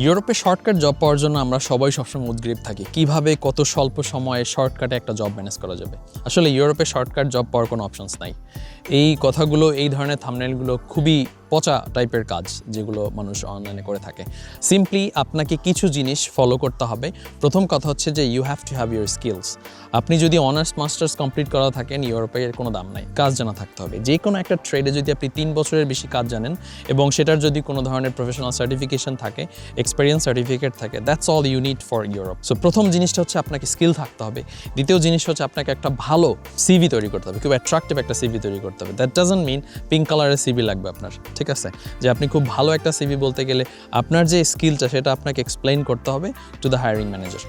ইউরোপে shortcut job পাওয়ার জন্য আমরা সবাই সবসময় উদ্গ্রীব থাকি। কীভাবে কত স্বল্প সময়ে শর্টকাটে একটা জব ম্যানেজ করা যাবে? আসলে ইউরোপে শর্টকাট জব পাওয়ার কোনো অপশনস নাই। এই কথাগুলো, এই ধরনের থামনেলগুলো খুবই পচা টাইপের কাজ যেগুলো মানুষ অনলাইনে করে থাকে। সিম্পলি আপনাকে কিছু জিনিস ফলো করতে হবে। প্রথম কথা হচ্ছে যে you have to have your skills আপনি যদি অনার্স মাস্টার্স কমপ্লিট করা থাকেন ইউরোপে এর কোনো দাম নাই। কাজ জানা থাকতে হবে। যে কোনো একটা ট্রেডে যদি আপনি তিন বছরের বেশি কাজ জানেন এবং সেটার যদি কোনো ধরনের প্রফেশনাল সার্টিফিকেশন থাকে এক্সপিরিয়েন্স সার্টিফিকেট থাকে that's all you need for Europe so প্রথম জিনিসটা হচ্ছে আপনাকে স্কিল থাকতে হবে। দ্বিতীয় জিনিস হচ্ছে আপনাকে একটা ভালো সিভি তৈরি করতে হবে। খুব অ্যাট্রাকটিভ একটা সিভি তৈরি করতে হবে। দ্যাট ডাজন্ট মিন পিঙ্ক কালারের সিবি লাগবে আপনার, ঠিক আছে? যে আপনি খুব ভালো একটা সিবি বলতে গেলে আপনার যে স্কিলটা সেটা আপনাকে এক্সপ্লেইন করতে হবে টু দ্য হায়ারিং ম্যানেজার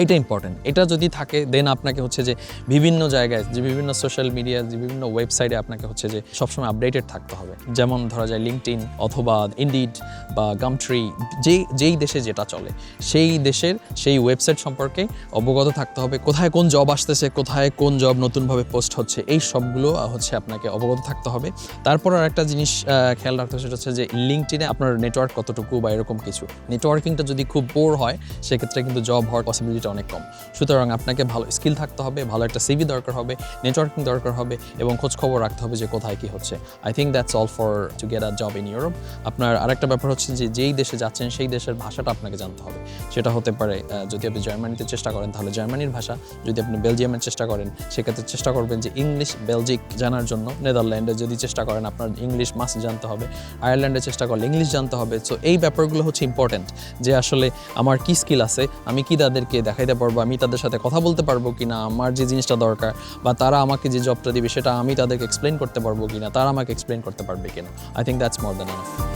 এইটা ইম্পর্টেন্ট এটা যদি থাকে দেন আপনাকে হচ্ছে যে বিভিন্ন জায়গায়, যে বিভিন্ন সোশ্যাল মিডিয়া যে বিভিন্ন ওয়েবসাইটে আপনাকে হচ্ছে যে সবসময় আপডেটেড থাকতে হবে। যেমন ধরা যায় লিঙ্কড অথবা ইন্ডিড বা গামট্রি যেই যেই দেশে যেটা চলে, সেই দেশের সেই ওয়েবসাইট সম্পর্কে অবগত থাকতে হবে, কোথায় কোন জব আসতেছে, কোথায় কোন জব নতুনভাবে পোস্ট হচ্ছে, এই সবগুলো হচ্ছে আপনাকে অবগত থাকতে হবে। তারপর আর একটা জিনিস খেয়াল রাখতে হবে, সেটা হচ্ছে যে লিঙ্কটিনে আপনার নেটওয়ার্ক কতটুকু বা এরকম কিছু। নেটওয়ার্কিংটা যদি খুব পোর হয়, সেক্ষেত্রে কিন্তু জব হওয়ার পসিবিলিটিটা অনেক কম। সুতরাং আপনাকে ভালো স্কিল থাকতে হবে, ভালো একটা সিভি দরকার হবে নেটওয়ার্কিং দরকার হবে এবং খোঁজ খবর রাখতে হবে যে কোথায় কি হচ্ছে। I think that's all for to get a job in Europe আপনার আরেকটা ব্যাপার হচ্ছে যে যেই দেশে যাচ্ছেন, সেই দেশের ভাষাটা আপনাকে জানতে হবে। সেটা হতে পারে যদি আপনি জার্মানিতে চেষ্টা করেন, তাহলে জার্মানির ভাষা। যদি আপনি বেলজিয়ামের চেষ্টা করেন, সেক্ষেত্রে চেষ্টা করবেন যে ইংলিশ, বেলজিক জানার জন্য। নেদারল্যান্ডে যদি চেষ্টা করেন, আপনার ইংলিশ মাস্ট জানতে হবে। আয়ারল্যান্ডে চেষ্টা করলে ইংলিশ জানতে হবে। সো এই ব্যাপারগুলো হচ্ছে ইম্পর্ট্যান্ট যে আসলে আমার কি স্কিল আছে, আমি কি তাদেরকে দেখাইতে পারব, আমি তাদের সাথে কথা বলতে পারব কি না আমার যে জিনিসটা দরকার, বা তারা আমাকে যে জবটা দিবে সেটা আমি তাদেরকে এক্সপ্লেন করতে পারব কি না তারা আমাকে এক্সপ্লেন করতে পারবে কিনা। I think that's more than enough